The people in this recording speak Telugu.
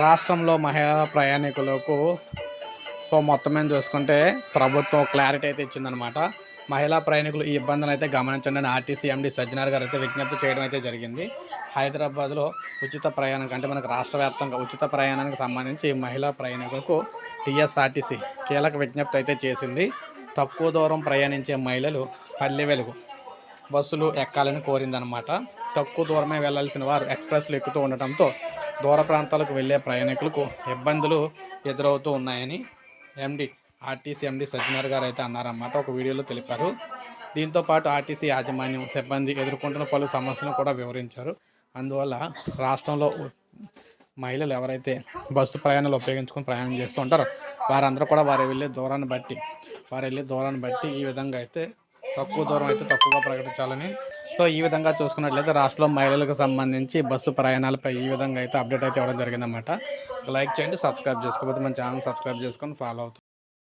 రాష్ట్రంలో మహిళా ప్రయాణికులకు సో మొత్తం మీద చూసుకుంటే ప్రభుత్వం క్లారిటీ అయితే ఇచ్చిందనమాట మహిళా ప్రయాణికులు ఈ ఇబ్బందులు అయితే గమనించండి అని ఆర్టీసీ ఎండి సజ్జనార్ గారు అయితే విజ్ఞప్తి చేయడం అయితే జరిగింది. హైదరాబాద్లో ఉచిత ప్రయాణం అంటే మనకు రాష్ట్ర వ్యాప్తంగా ఉచిత ప్రయాణానికి సంబంధించి మహిళా ప్రయాణికులకు టీఎస్ఆర్టీసీ కీలక విజ్ఞప్తి అయితే చేసింది. తక్కువ దూరం ప్రయాణించే మహిళలు పల్లె వెలుగు బస్సులు ఎక్కాలని కోరిందనమాట తక్కువ దూరమే వెళ్ళాల్సిన వారు ఎక్స్ప్రెస్లు ఎక్కుతూ ఉండటంతో దూర ప్రాంతాలకు వెళ్ళే ప్రయాణికులకు ఇబ్బందులు ఎదురవుతూ ఉన్నాయని ఎండి ఆర్టీసీ ఎండి సజ్జనార్ గారు అయితే అన్నారన్నమాట. ఒక వీడియోలో తెలిపారు. దీంతో పాటు ఆర్టీసీ యాజమాన్యం సిబ్బంది ఎదుర్కొంటున్న పలు సమస్యలను కూడా వివరించారు. అందువల్ల రాష్ట్రంలో మహిళలు ఎవరైతే బస్సు ప్రయాణాలు ఉపయోగించుకొని ప్రయాణం చేస్తూ ఉంటారో వారందరూ కూడా వారు వెళ్ళే దూరాన్ని బట్టి వారు వెళ్ళే దూరాన్ని బట్టి ఈ విధంగా అయితే తక్కువ దూరం అయితే తక్కువగా ప్రకటించాలని సో ఈ విధంగా చూసుకున్నట్లయితే రాష్ట్రంలో మహిళలకు సంబంధించి బస్సు ప్రయాణాలపై ఈ విధంగా అయితే అప్డేట్ అయితే ఇవ్వడం జరిగిందన్నమాట. లైక్ చేయండి సబ్స్క్రైబ్ చేసుకోకపోతే మన ఛానల్ సబ్స్క్రైబ్ చేసుకొని ఫాలో అవుతుంది